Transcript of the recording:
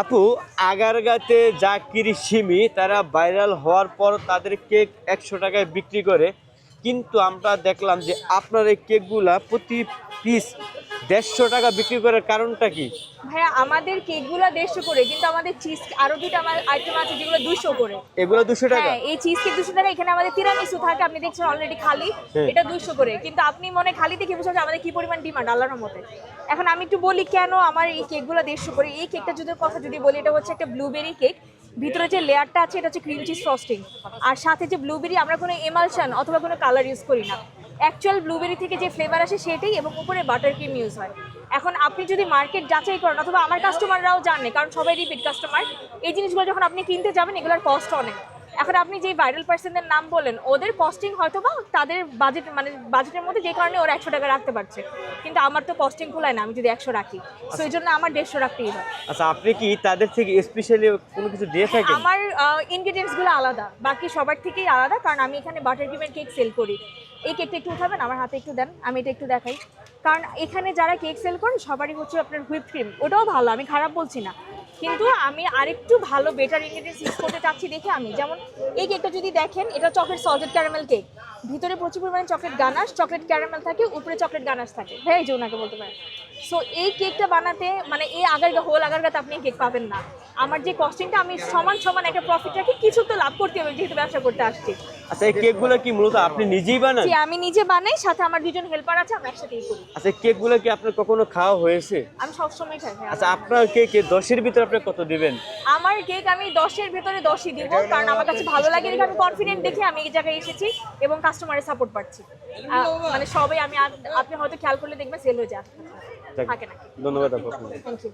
আপু, আগারগাতে জাকির সিমি, তারা ভাইরাল হওয়ার পর তাদের কেক একশো টাকায় বিক্রি করে। কিন্তু আমরা দেখলাম যে আপনার এই কেকগুলা প্রতি পিস দেড়শো টাকা বিক্রি করার কারণটা কি? ভাইয়া আমাদের কেকগুলো দেড়শো করে কিন্তু আমাদের চিজ আরও দুটো আমার আইটেম আছে যেগুলো দুশো করে। এগুলো দুশো টাকা? হ্যাঁ এই চিজ কেক দুশো টাকা এখানে আমাদের তিরামিসু থাকে আপনি দেখছেন অলরেডি খালি হ্যাঁ। এটা দুশো করে। কিন্তু আপনি মনে খালি দেখে বুঝতে আমাদের কি পরিমাণ ডিমান্ড আল্লাহর মতে এখন আমি একটু বলি কেন আমার এই কেকগুলো দেড়শো করে। এই কেকটা যদি কথা যদি বলি এটা হচ্ছে একটা ব্লুবেরি কেক ভিতরে যে লেয়ারটা আছে এটা হচ্ছে ক্রিম চিজ ফ্রস্টিং আর সাথে যে ব্লুবেরি আমরা কোনো এমালশন অথবা কোনো কালার ইউজ করি না। অ্যাকচুয়াল ব্লুবেরি থেকে যে ফ্লেভার আসে সেটাই এবং উপরে বাটার ক্রিম ইউজ হয়। এখন আপনি যদি মার্কেট যাচাই করেন, অথবা আমার কাস্টমাররাও জানে, কারণ সবাই রিপিট কাস্টমার এই জিনিসগুলো যখন আপনি কিনতে যাবেন, এগুলোর কস্ট অনেক। এখন আপনি যে ভাইরাল পার্সনদের নাম বলেন ওদের কস্টিং হয়তো বা তাদের বাজেট মানে বাজেটের মধ্যে যে কারণে ওরা একশো টাকা রাখতে পারছে। কিন্তু আমার তো কস্টিং খোলায় না আমি যদি একশো রাখি। তো এই জন্য আমার দেড়শো রাখতেই হয় আচ্ছা আপনি কি তাদের থেকে স্পেশালি কোনো কিছু দিয়ে থাকেন? আমার ইনগ্রিডিয়েন্টসগুলো আলাদা বাকি সবার থেকেই আলাদা কারণ আমি এখানে বাটার ক্রিমের কেক সেল করি। এই কেকটা একটু উঠাবেন? আমার হাতে একটু দেন আমি এটা একটু দেখাই। কারণ এখানে যারা কেক সেল করেন সবারই হচ্ছে আপনার হুইপ ক্রিম ওটাও ভালো আমি খারাপ বলছি না। কিন্তু আমি আরেকটু ভালো বেটার ইনগ্রিডিয়েন্টস ইউজ করতে চাচ্ছি দেখে আমি। যেমন এই কেকটা যদি দেখেন, এটা চকলেট সল্টেড ক্যারামেল কেক ভিতরে প্রচুর পরিমাণে চকলেট গানাশ চকলেট ক্যারামেল থাকে, উপরে চকলেট গানাশ থাকে। হ্যাঁ যে ওনাকে বলতে পারেন। সো এই কেকটা বানাতে মানে এই আগারগা হোল আগারগাতে আপনি কেক পাবেন না। আমার যে কস্টিংটা আমি সমান সমান একটা প্রফিট রাখি কিছু তো লাভ করতে হবে যেহেতু ব্যবসা করতে আসছি। আচ্ছা এই কেকগুলো কি মূলত আপনি নিজেই বানান? যে আমি নিজে বানাই সাথে আমার দুজন হেল্পার আছে আমরা একসাথেই করি। আচ্ছা কেকগুলো কি আপনার কখনো খাওয়া হয়েছে? আমি সবসময় খাই হ্যাঁ। আচ্ছা আপনার কেক কেকে দশের ভিতরে আপনি কত দিবেন? আমার কেক আমি দশের ভেতরে দশই দিব কারণ আমার কাছে ভালো লাগে দেখে আমি কনফিডেন্ট দেখে আমি এই জায়গায় এসেছি এবং কাস্টমারের সাপোর্ট পাচ্ছি। আহ, মানে সবাই আমি আপ- আপনি হয়তো খেয়াল করলে দেখবেন সেল হয়ে যায়। যাক, থাকে না। ধন্যবাদ আপনাকে। Thank you